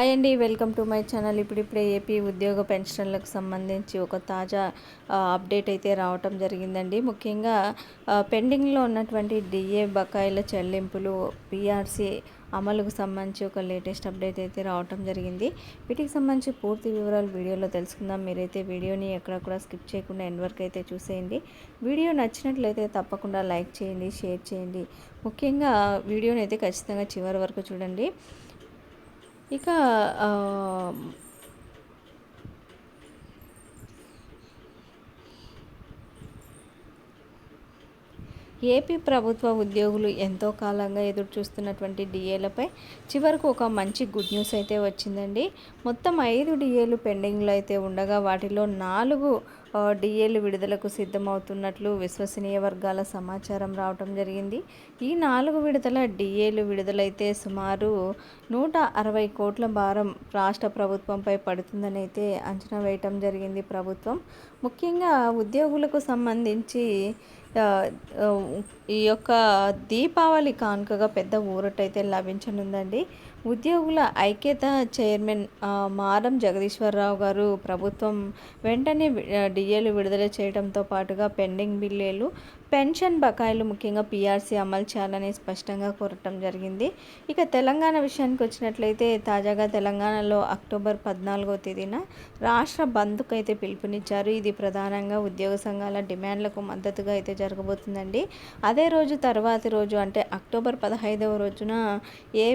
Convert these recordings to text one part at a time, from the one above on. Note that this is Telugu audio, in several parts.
హాయ్ అండి వెల్కమ్ టు మై ఛానల్. ఇప్పుడిప్పుడే ఏపీ ఉద్యోగ పెన్షన్లకు సంబంధించి ఒక తాజా అప్డేట్ అయితే రావటం జరిగిందండి. ముఖ్యంగా పెండింగ్లో ఉన్నటువంటి డిఏ బకాయిల చెల్లింపులు పిఆర్సీ అమలుకు సంబంధించి ఒక లేటెస్ట్ అప్డేట్ అయితే రావటం జరిగింది. వీటికి సంబంధించి పూర్తి వివరాలు వీడియోలో తెలుసుకుందాం. మీరైతే వీడియోని ఎక్కడ కూడా స్కిప్ చేయకుండా ఎండ్ వరకు అయితే చూసేయండి. వీడియో నచ్చినట్లయితే తప్పకుండా లైక్ చేయండి షేర్ చేయండి. ముఖ్యంగా వీడియోని అయితే ఖచ్చితంగా చివరి వరకు చూడండి. ఇక ఏపీ ప్రభుత్వ ఉద్యోగులు ఎంతో కాలంగా ఎదురు చూస్తున్నటువంటి డిఏలపై చివరకు ఒక మంచి గుడ్ న్యూస్ అయితే వచ్చిందండి. మొత్తం ఐదు డిఏలు పెండింగ్లో అయితే ఉండగా వాటిలో నాలుగు డిఏలు విడుదలకు సిద్ధమవుతున్నట్లు విశ్వసనీయ వర్గాల సమాచారం రావటం జరిగింది. ఈ నాలుగు విడుదల డిఏలు విడుదలైతే సుమారు నూట అరవై కోట్ల భారం రాష్ట్ర ప్రభుత్వంపై పడుతుందని అయితే అంచనా వేయటం జరిగింది ప్రభుత్వం. ముఖ్యంగా ఉద్యోగులకు సంబంధించి ఈ యొక్క దీపావళి కానుకగా పెద్ద ఊరటైతే లభించనుందండి. ఉద్యోగుల ఐక్యత చైర్మన్ మారం జగదీశ్వరరావు గారు ప్రభుత్వం వెంటనే డిఏలు విడుదల చేయడంతో పాటుగా పెండింగ్ బిల్లులు పెన్షన్ బకాయిలు ముఖ్యంగా పీఆర్సీ అమలు చేయాలని స్పష్టంగా కోరటం జరిగింది. ఇక తెలంగాణ విషయానికి వచ్చినట్లయితే తాజాగా తెలంగాణలో అక్టోబర్ పద్నాలుగో తేదీన రాష్ట్ర బంద్కు అయితే పిలుపునిచ్చారు. ఇది ప్రధానంగా ఉద్యోగ సంఘాల డిమాండ్లకు మద్దతుగా అయితే జరగబోతుందండి. అదే రోజు తర్వాతి రోజు అంటే అక్టోబర్ పదహైదవ రోజున ఏ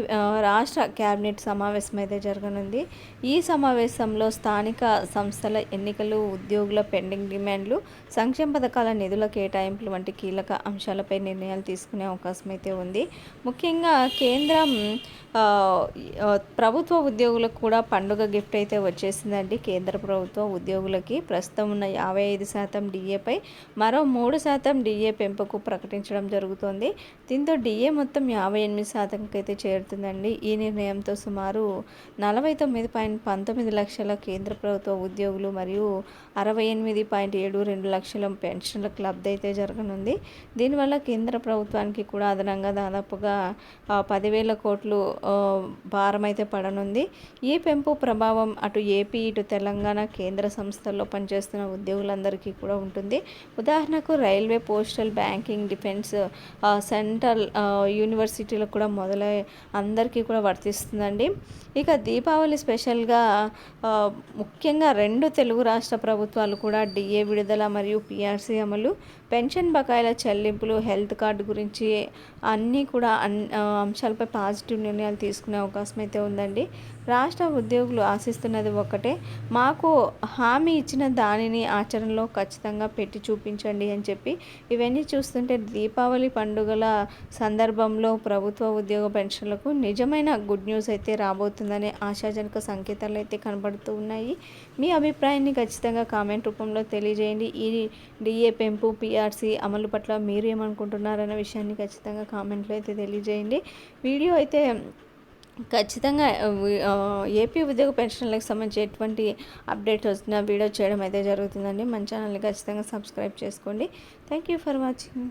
రాష్ట్ర క్యాబినెట్ సమావేశం అయితే జరగనుంది. ఈ సమావేశంలో స్థానిక సంస్థల ఎన్నికలు ఉద్యోగుల పెండింగ్ డిమాండ్లు సంక్షేమ పథకాల నిధుల కేటాయింపులు వంటి కీలక అంశాలపై నిర్ణయాలు తీసుకునే అవకాశం అయితే ఉంది. ముఖ్యంగా కేంద్రం ప్రభుత్వ ఉద్యోగులకు కూడా పండుగ గిఫ్ట్ అయితే వచ్చేసిందండి. కేంద్ర ప్రభుత్వ ఉద్యోగులకి ప్రస్తుతం ఉన్న యాభై ఐదు శాతం డిఏపై మరో మూడు శాతం డిఏ పెంపుకు ప్రకటించడం జరుగుతోంది. దీంతో డిఏ మొత్తం యాభై ఎనిమిది శాతంకి అయితే చేరుతుందండి. ఈ నిర్ణయంతో సుమారు నలభై తొమ్మిది పాయింట్ పంతొమ్మిది లక్షల కేంద్ర ప్రభుత్వ ఉద్యోగులు మరియు అరవై ఎనిమిది పాయింట్ ఏడు రెండు లక్షల పెన్షన్లకు లబ్ధి అయితే ఉంది. దీనివల్ల కేంద్ర ప్రభుత్వానికి కూడా అదనంగా దాదాపుగా పదివేల కోట్లు భారం అయితే పడనుంది. ఈ పెంపు ప్రభావం అటు ఏపీ ఇటు తెలంగాణ కేంద్ర సంస్థల్లో పనిచేస్తున్న ఉద్యోగులందరికీ కూడా ఉంటుంది. ఉదాహరణకు railway postal banking defence central యూనివర్సిటీలకు కూడా మొదలై అందరికీ కూడా వర్తిస్తుందండి. ఇక దీపావళి స్పెషల్గా ముఖ్యంగా రెండు తెలుగు రాష్ట్ర ప్రభుత్వాలు కూడా డిఏ విడుదల మరియు పిఆర్సీ అమలు పెన్షన్ బకాయిల చెల్లింపులు హెల్త్ కార్డు గురించి అన్నీ కూడా అన్ అంశాలపై పాజిటివ్ నిర్ణయాలు తీసుకునే అవకాశం అయితే ఉందండి. రాష్ట్ర ఉద్యోగులు ఆశిస్తున్నది ఒకటే మాకు హామీ ఇచ్చిన దానిని ఆచరణలో ఖచ్చితంగా పెట్టి చూపించండి అని చెప్పి. ఇవన్నీ చూస్తుంటే దీపావళి పండుగల సందర్భంలో ప్రభుత్వ ఉద్యోగ పెన్షన్లకు నిజమైన గుడ్ న్యూస్ అయితే రాబోతుందనే ఆశాజనక సంకేతాలు అయితే కనబడుతూ ఉన్నాయి. మీ అభిప్రాయాన్ని ఖచ్చితంగా కామెంట్ రూపంలో తెలియజేయండి. ఈ డిఏ పెంపు పిఆర్సీ అమలు పట్ల మీరు ఏమనుకుంటున్నారనే విషయాన్ని ఖచ్చితంగా కామెంట్లో అయితే తెలియజేయండి. వీడియో అయితే ఖచ్చితంగా ఏపీ ఉద్యోగ పెన్షన్లకు సంబంధించి ఎటువంటి అప్డేట్ వచ్చినా వీడియో చేయడం అయితే జరుగుతుందండి. మన ఛానల్ని ఖచ్చితంగా సబ్స్క్రైబ్ చేసుకోండి. Thank you for watching.